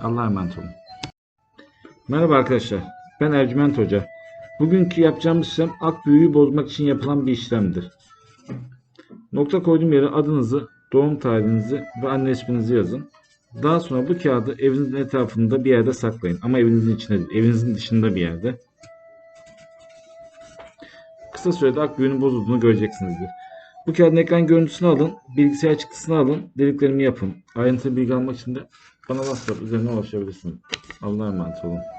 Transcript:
Allah'a emanet olun. Merhaba arkadaşlar. Ben Ercüment Hoca. Bugünkü yapacağımız işlem ak büyüğü bozmak için yapılan bir işlemdir. Nokta koyduğum yere adınızı, doğum tarihinizi ve anne isminizi yazın. Daha sonra bu kağıdı evinizin etrafında bir yerde saklayın. Ama evinizin içinde değil, evinizin dışında bir yerde. Kısa sürede ak büyüğünün bozulduğunu göreceksinizdir. Bu kağıdın ekran görüntüsünü alın, bilgisayar çıktısını alın, dediklerimi yapın. Ayrıntılı bilgi almak için de bana WhatsApp üzerinden ulaşabilirsiniz. Allah'a emanet olun.